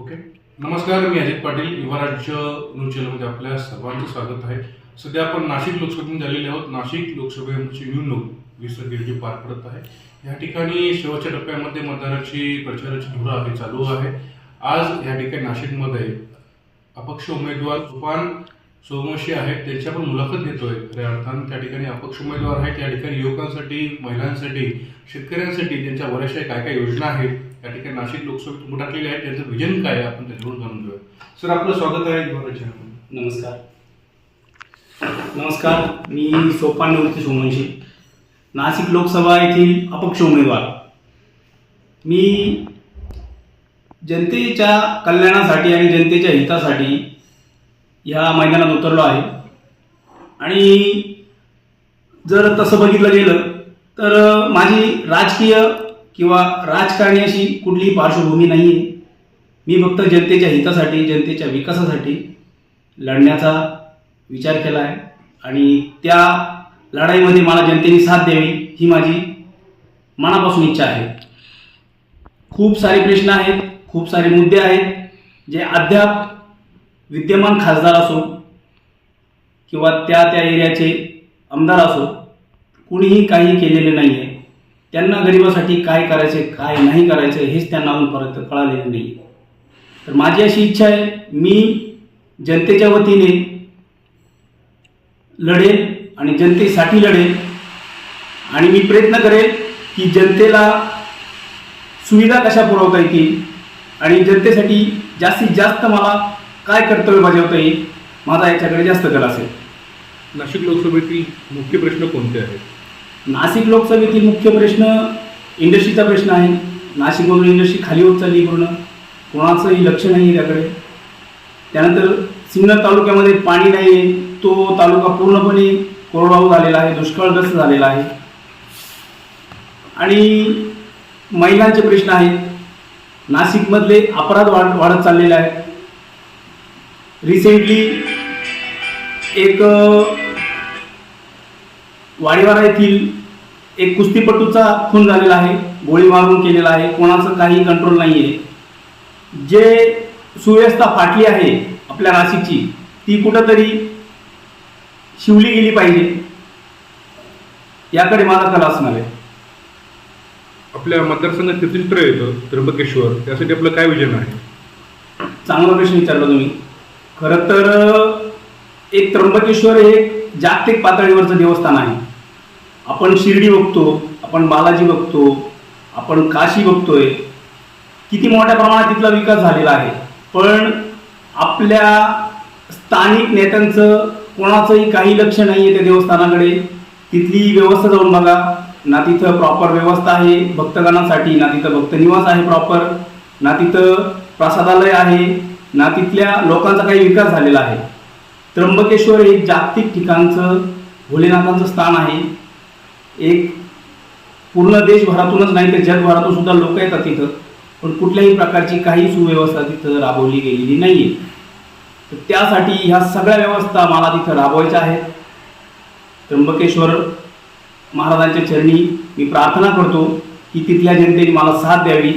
Okay. नमस्कार मी अजित पाटील युवा राज्य न्यूज चॅनलमध्ये आपल्या सर्वांचं स्वागत आहे. सध्या आपण नाशिक लोकसभेतून झालेले आहोत. नाशिक लोकसभेची निवडणूक वीस पार पडत आहे. या ठिकाणी शेवटच्या टप्प्यामध्ये मतदाराची प्रचाराची धुरा आहे चालू आहे. आज या ठिकाणी नाशिकमध्ये अपक्ष उमेदवार तुफान सोमवंशी आहेत. त्यांची आपण मुलाखत घेतोय खऱ्या अर्थानं. त्या ठिकाणी अपक्ष उमेदवार आहेत. त्या ठिकाणी युवकांसाठी महिलांसाठी शेतकऱ्यांसाठी त्यांच्या बऱ्याचशा काय काय योजना आहेत या ठिकाणी नाशिक लोकसभेत उभं टाकलेले आहेत. त्यांचं विजन काय आहे? आपण त्याच्यावर जाणून घेऊया. सर आपलं स्वागत आहे युवा नमस्कार. नमस्कार. मी सोपान निवृत्ती सोमवंशी नाशिक लोकसभा येथील अपक्ष उमेदवार. मी जनतेच्या कल्याणासाठी आणि जनतेच्या हितासाठी या मैदानात उतरलो आहे. आणि जर तसं बघितलं गेलं तर माझी राजकीय किंवा राजकारणी अशी कुठलीही पार्श्वभूमी नाही आहे मी फक्त जनतेच्या हितासाठी जनतेच्या विकासासाठी लढण्याचा विचार केला आहे आणि त्या लढाईमध्ये मला जनतेने साथ द्यावी ही माझी मनापासून इच्छा आहे. खूप सारे प्रश्न आहेत खूप सारे मुद्दे आहेत जे अद्याप विद्यमान खासदार असो किंवा त्या त्या एरियाचे आमदार असो कुणीही काही केलेले नाही आहे त्यांना गरिबासाठी काय करायचे काय नाही करायचं हेच त्यांना अजूनपर्यंत कळालेलं नाही. तर माझी अशी इच्छा आहे मी जनतेच्या वतीने लढेल आणि जनतेसाठी लढेल. आणि मी प्रयत्न करेल की जनतेला सुविधा कशा पुरवता येतील आणि जनतेसाठी जास्तीत जास्त मला काय कर्तव्य बजावता येईल माझा याच्याकडे जास्त कल असेल. नाशिक लोकसभेतील मुख्य प्रश्न कोणते आहेत? नाशिक लोकसभेतील मुख्य प्रश्न इंडस्ट्रीचा प्रश्न आहे. नाशिकमधून इंडस्ट्री खाली होत चालली पूर्ण. कोणाचंही लक्ष नाही आहे त्याकडे त्यानंतर सिन्नर तालुक्यामध्ये पाणी नाही आहे. तो तालुका पूर्णपणे कोरडाऊ झालेला आहे दुष्काळग्रस्त झालेला आहे. आणि महिलांचे प्रश्न आहेत. नाशिकमधले अपराध वाढ वाढत चाललेले आहेत. रिसेंटली एक अ, वाडीवाडा येथील एक कुस्तीपटूचा खून झालेला आहे गोळी मारून केलेला आहे कोणाचं काही कंट्रोल नाही आहे जे सुव्यवस्था फाटली आहे आपल्या नाशिकची ती कुठंतरी शिवली गेली पाहिजे. याकडे माझा कला असणार आहे आपल्या मतदारसंघात तीर्थक्षेत्र येतं त्र्यंबकेश्वर. त्यासाठी आपलं काय विजन आहे? चांगला प्रश्न विचारला तुम्ही. खरं तर एक त्र्यंबकेश्वर हे जागतिक पातळीवरचं देवस्थान आहे. आपण शिर्डी बघतो आपण बालाजी बघतो आपण काशी बघतोय. किती मोठ्या प्रमाणात तिथला विकास झालेला आहे. पण आपल्या स्थानिक नेत्यांचं कोणाचंही काही लक्ष नाही आहे त्या देवस्थानाकडे. तिथली व्यवस्था जाऊन बघा. ना तिथं प्रॉपर व्यवस्था आहे भक्तगणांसाठी ना तिथं भक्तनिवास आहे प्रॉपर ना तिथं प्रसादालय आहे. ना तिथल्या लोकांचा काही विकास झालेला आहे. त्र्यंबकेश्वर हे जागतिक ठिकाणचं भोलेनाथांचं स्थान आहे. एक पूर्ण देशभरातूनच नाही तर जगभरातून सुद्धा लोक येतात तिथं. पण कुठल्याही प्रकारची काही सुव्यवस्था तिथं राबवली गेलेली नाही आहे तर त्यासाठी ह्या सगळ्या व्यवस्था मला तिथं राबवायच्या आहेत. त्र्यंबकेश्वर महाराजांच्या चरणी मी प्रार्थना करतो की तिथल्या जनतेने मला साथ द्यावी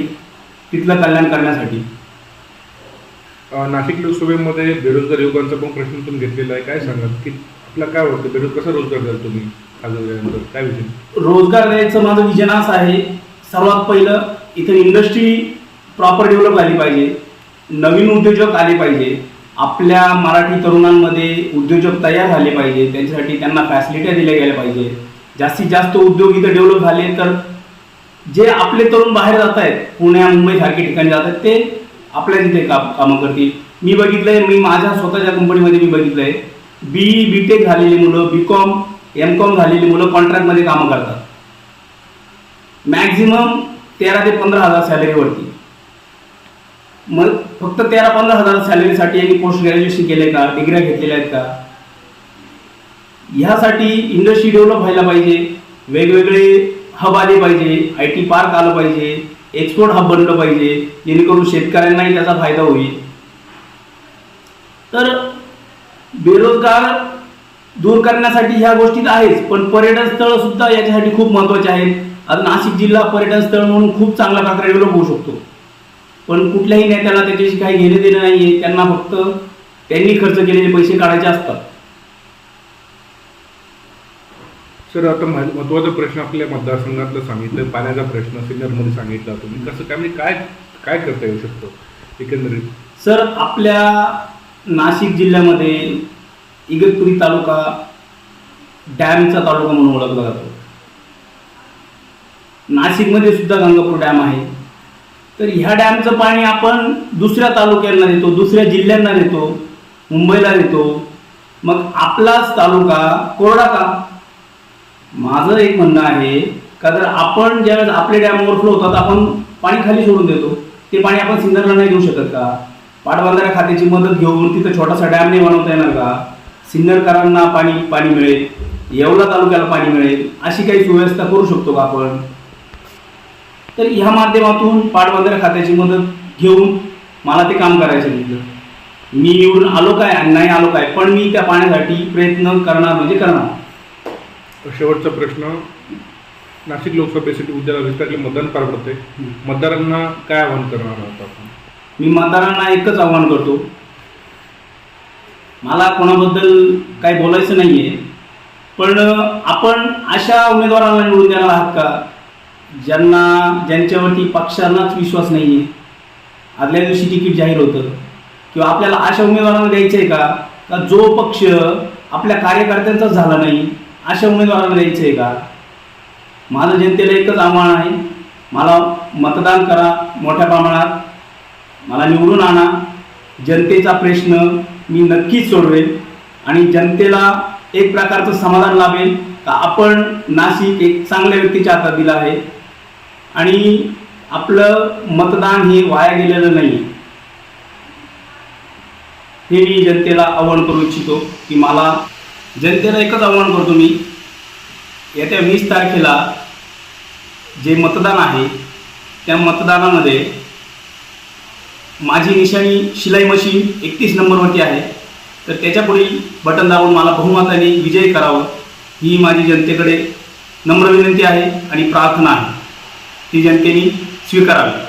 तिथलं कल्याण करण्यासाठी. नाशिक लोकसभेमध्ये बेरोजगार युवकांचा पण प्रश्न तुम्ही घेतलेला आहे. काय सांगाल? की आपला काय वाटतं? बेरोजगार कसा रोजगार द्याल तुम्ही खासदार झाल्यानंतर काय विजन रोजगार द्यायचं माझं विजन असं आहे. सर्वात पहिलं इथं इंडस्ट्री प्रॉपर डेव्हलप झाली पाहिजे. नवीन उद्योजक आले पाहिजे. आपल्या मराठी तरुणांमध्ये उद्योजक तयार झाले पाहिजे. त्यांच्यासाठी त्यांना फॅसिलिट्या दिल्या गेल्या पाहिजे. जास्तीत जास्त उद्योग इथं डेव्हलप झाले तर जे आपले तरुण बाहेर जात आहेत पुण्या मुंबई सारखे ठिकाणी जात आहेत ते आपल्या तिथे काम कामं करतील. मी बघितलंय मी माझ्या स्वतःच्या कंपनीमध्ये मी बघितलंय. बी बी टेक झालेली मुलं बी कॉम एम कॉम झालेली मुलं कॉन्ट्रॅक्टमध्ये कामं करतात. मॅक्झिमम तेरा ते पंधरा हजार सॅलरीवरती मग फक्त तेरा पंधरा हजार सॅलरीसाठी यांनी पोस्ट ग्रॅज्युएशन केले का? डिग्र्या घेतलेल्या आहेत का? ह्यासाठी इंडस्ट्री डेव्हलप व्हायला पाहिजे. वेगवेगळे हब आले पाहिजे. आय टी पार्क आलं पाहिजे. एक्सपोर्ट हब बनलं पाहिजे जेणेकरून शेतकऱ्यांनाही त्याचा फायदा होईल. तर बेरोजगार दूर करण्यासाठी ह्या गोष्टी आहेच पण पर्यटन स्थळ सुद्धा याच्यासाठी खूप महत्त्वाचे आहेत. आता नाशिक जिल्हा पर्यटन स्थळ म्हणून खूप चांगल्या प्रकारे डेव्हलप होऊ शकतो. पण कुठल्याही नेत्याला त्याच्याशी काही घेणे देणे नाही आहे त्यांना फक्त त्यांनी खर्च केलेले पैसे काढायचे असतात. सर आता मह- महत्त्वाचा प्रश्न आपल्या मतदारसंघातला सांगितलं पाण्याचा प्रश्न सिन्नरमध्ये सांगितला तुम्ही. कसं काय म्हणजे काय काय करता येऊ शकतो एकंदरीत? सर आपल्या नाशिक जिल्ह्यामध्ये इगतपुरी तालुका डॅमचा तालुका म्हणून ओळखला जातो. नाशिकमध्ये सुद्धा गंगापूर डॅम आहे. तर ह्या डॅमचं पाणी आपण दुसऱ्या तालुक्यांना देतो दुसऱ्या जिल्ह्यांना देतो मुंबईला देतो. मग आपलाच तालुका कोरडा का? माझं एक म्हणणं आहे का जर आपण ज्यावेळेस आपले डॅम ओव्हरफ्लो होतात आपण पाणी खाली सोडून देतो ते पाणी आपण सिन्नरला नाही देऊ शकत का? पाटबंधारा खात्याची मदत घेऊन तिथं छोटासा डॅम नाही बनवता येणार का? सिन्नरकरांना पाणी पाणी मिळेल येवला तालुक्याला पाणी मिळेल अशी काही सुव्यवस्था करू शकतो का आपण? तर ह्या माध्यमातून पाटबंधारा खात्याची मदत घेऊन मला ते काम करायचं म्हटलं मी निवडून आलो काय? आणि नाही आलो काय? पण मी त्या पाण्यासाठी प्रयत्न करणार म्हणजे करणार. शेवटचा प्रश्न नाशिक लोकसभेसाठी उद्याला विस्तारले मतदान पार पडते मतदारांना काय आवाहन करणार आहोत आपण? मी मतदारांना एकच आव्हान करतो. मला कोणाबद्दल काही बोलायचं नाही आहे पण आपण अशा उमेदवारांना निवडून देणार आहात का? ज्यांना ज्यांच्यावरती पक्षांनाच विश्वास नाही आहे आदल्या दिवशी तिकीट जाहीर होतं. किंवा आपल्याला अशा उमेदवारांना द्यायचं आहे का जो पक्ष आपल्या कार्यकर्त्यांचाच झाला नाही अशा उमेदवारांना द्यायचं आहे का? माझं जनतेला एकच आव्हान आहे. मला मतदान करा मोठ्या प्रमाणात. मला निवडून आणा. जनतेचा प्रश्न मी नक्कीच सोडवेल आणि जनतेला एक प्रकारचं समाधान लाभेल का आपण नाशिक एक चांगल्या व्यक्तीच्या हातात दिलं आहे. आणि आपलं मतदान हे वाया गेलेलं नाही. हे मी जनतेला आव्हान करू इच्छितो की मला जनतेला एकच आव्हान करतो मी येत्या वीस तारखेला जे मतदान आहे त्या मतदानामध्ये माझी निशाणी शिलाई मशीन एकतीस नंबरवरती आहे. तर त्याच्यापुढील बटन दाबून मला बहुमताने विजय करावं ही माझी जनतेकडे नम्र विनंती आहे आणि प्रार्थना आहे. ती जनतेने स्वीकारावी.